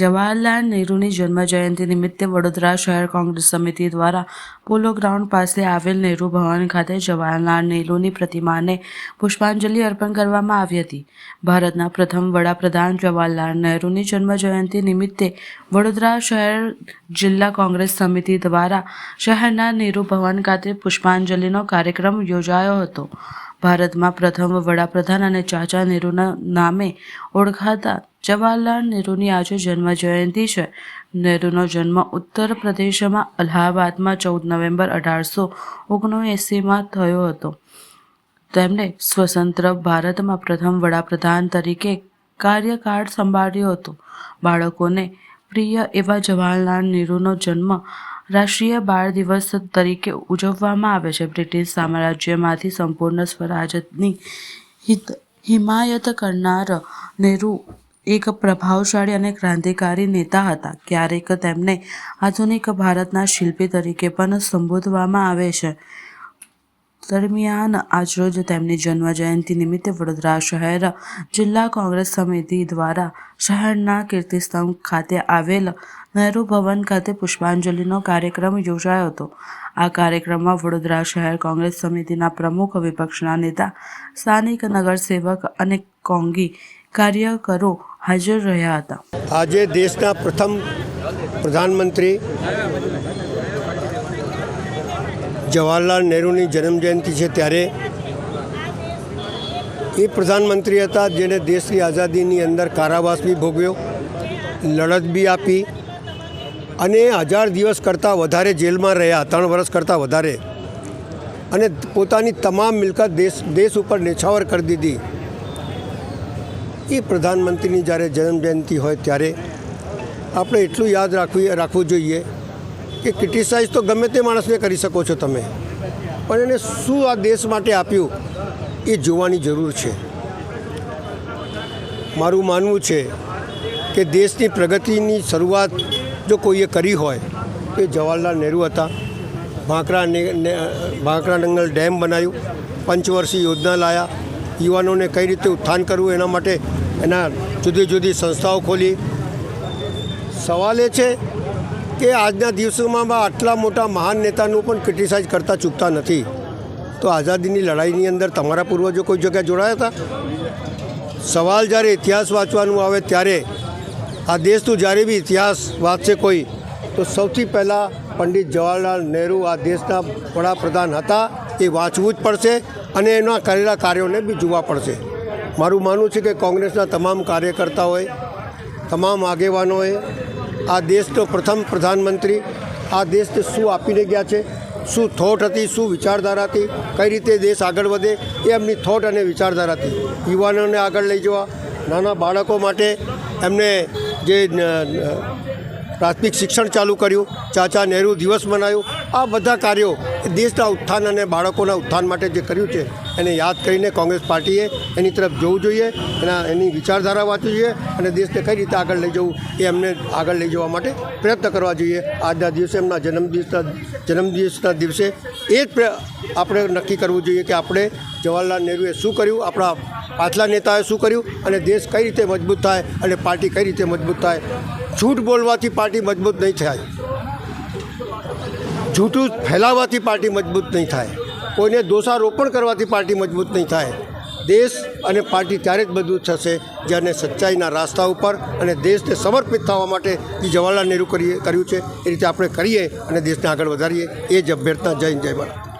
જવાહરલાલ નહેરુની જન્મજયંતિ નિમિત્તે વડોદરા શહેર કોંગ્રેસ સમિતિ દ્વારા પોલો ગ્રાઉન્ડ પાસે આવેલ નહેરુ ભવન ખાતે જવાહરલાલ નહેરુની પ્રતિમાને પુષ્પાંજલિ અર્પણ કરવામાં આવી હતી. ભારતના પ્રથમ વડાપ્રધાન જવાહરલાલ નહેરુની જન્મજયંતિ નિમિત્તે વડોદરા શહેર જિલ્લા કોંગ્રેસ સમિતિ દ્વારા શહેરના નહેરુ ભવન ખાતે પુષ્પાંજલિનો કાર્યક્રમ યોજાયો હતો. ભારતમાં પ્રથમ વડાપ્રધાન અને ચાચા નેહરુના નામે ઓળખાતા જવાહરલાલ નેહરુની આજે જન્મ જયંતિ છે. નેહરુનો જન્મ ઉત્તર પ્રદેશમાં અલ્હાબાદમાં ચૌદ નવેમ્બર અઢારસો ઓગણએંસીમાં થયો હતો. તેમણે સ્વતંત્ર ભારતમાં પ્રથમ વડાપ્રધાન તરીકે કાર્યકાળ સંભાળ્યો હતો. બાળકોને પ્રિય એવા જવાહરલાલ નેહરુનો જન્મ રાષ્ટ્રીય બાળ દિવસ તરીકે ઉજવવામાં આવે છે. બ્રિટિશ સામ્રાજ્યમાંથી સંપૂર્ણ સ્વરાજની હિત, હિમાયત કરનાર નેહરુ એક પ્રભાવશાળી અને ક્રાંતિકારી નેતા હતા. ક્યારેક તેમને આધુનિક ભારતના શિલ્પી તરીકે પણ સંબોધવામાં આવે છે. દરમિયાન આજરોજ તેમની જન્મ જયંતિ નિમિત્તે વડોદરા શહેર જિલ્લા કોંગ્રેસ સમિતિ દ્વારા શહેરના કીર્તિસ્તંભ ખાતે આવેલ નહેરુ ભવન ખાતે પુષ્પાંજલિનો કાર્યક્રમ યોજાયો હતો. આ કાર્યક્રમમાં વડોદરા શહેર કોંગ્રેસ સમિતિના પ્રમુખ, વિપક્ષના નેતા, સ્થાનિક નગરસેવક અને કોંગી કાર્યકરો હાજર રહ્યા હતા. આજે દેશના પ્રથમ પ્રધાનમંત્રી જવાહરલાલ નહેરુની જન્મજયંતિ છે ત્યારે એ પ્રધાનમંત્રી હતા જેણે દેશની આઝાદીની અંદર કારાવાસ બી ભોગવ્યો, લડત બી આપી અને હજાર દિવસ કરતાં વધારે જેલમાં રહ્યા, ત્રણ વર્ષ કરતાં વધારે. અને પોતાની તમામ મિલકત દેશ દેશ ઉપર નેછાવર કરી દીધી. એ પ્રધાનમંત્રીની જ્યારે જન્મજયંતિ હોય ત્યારે આપણે એટલું યાદ રાખવી, રાખવું જોઈએ કે ક્રિટિસાઇઝ તો ગમે તે માણસને કરી શકો છો તમે. પણ એને શું આ દેશ માટે આપ્યું એ જોવાની જરૂર છે. મારું માનવું છે કે દેશની પ્રગતિની શરૂઆત જો કોઈએ કરી હોય તો એ જવાહરલાલ નહેરુ હતા. ભાંકરા ભાંકરા નંગલ ડેમ બનાવ્યું પંચવર્ષીય યોજના લાયા. યુવાનોને કઈ રીતે ઉત્થાન કરવું એના માટે એના જુદી જુદી સંસ્થાઓ ખોલી. સવાલ એ છે કે આજના દિવસોમાં આટલા મોટા મહાન નેતાનું પણ ક્રિટિસાઇઝ કરતા ચૂકતા નથી. તો આઝાદીની લડાઈની અંદર તમારા પૂર્વજો કોઈ જગ્યાએ જોડાયા હતા? સવાલ જ્યારે ઇતિહાસ વાંચવાનું આવે ત્યારે, આ દેશનું જ્યારે બી ઇતિહાસ વાંચશે કોઈ, તો સૌથી પહેલાં પંડિત જવાહરલાલ નહેરુ આ દેશના વડાપ્રધાન હતા, એ વાંચવું જ પડશે અને એના કરેલા કાર્યોને બી જોવા પડશે. મારું માનવું છે કે કોંગ્રેસના તમામ કાર્યકર્તાઓએ તમામ આગેવાનોએ આ દેશનો પ્રથમ પ્રધાનમંત્રી, આ દેશને શું આપીને ગયા છે, શું થોટ હતી, શું વિચારધારા હતી, કઈ રીતે દેશ આગળ વધે, એ એમની થોટ અને વિચારધારા હતી. યુવાનોને આગળ લઈ જવા, નાના બાળકો માટે એમને જે પ્રાથમિક શિક્ષણ ચાલુ કર્યું, ચાચા નહેરુ દિવસ મનાવ્યું આ બધા કાર્યો દેશના ઉત્થાન અને બાળકોના ઉત્થાન માટે જે કર્યું છે, એને યાદ કરીને કોંગ્રેસ પાર્ટીએ એની તરફ જોવું જોઈએ, એના, એની વિચારધારા વાંચવી જોઈએ અને દેશને કઈ રીતે આગળ લઈ જવું એ એમને આગળ લઈ જવા માટે પ્રયત્ન કરવા જોઈએ. આજના દિવસે એમના જન્મદિવસના જન્મદિવસના દિવસે એ જ આપણે નક્કી કરવું જોઈએ કે આપણે જવાહરલાલ નહેરુએ શું કર્યું, આપણા પાછલા નેતાએ શું કર્યું અને દેશ કઈ રીતે મજબૂત થાય અને પાર્ટી કઈ રીતે મજબૂત થાય. છૂટ બોલવાથી પાર્ટી મજબૂત નહીં થાય. જૂઠું ફેલાવવાથી પાર્ટી મજબૂત નહીં થાય. કોઈને દોષારોપણ કરવાથી પાર્ટી મજબૂત નહીં થાય. દેશ અને પાર્ટી ત્યારે જ મજબૂત થશે જ્યારે સચ્ચાઈના રાસ્તા ઉપર અને દેશને સમર્પિત થવા માટે જે જવાહરલાલ નહેરુ કરીએ કર્યું છે. એ રીતે આપણે કરીએ અને દેશને આગળ વધારીએ. એ જ અભ્યર્થના. જય જય ભારત.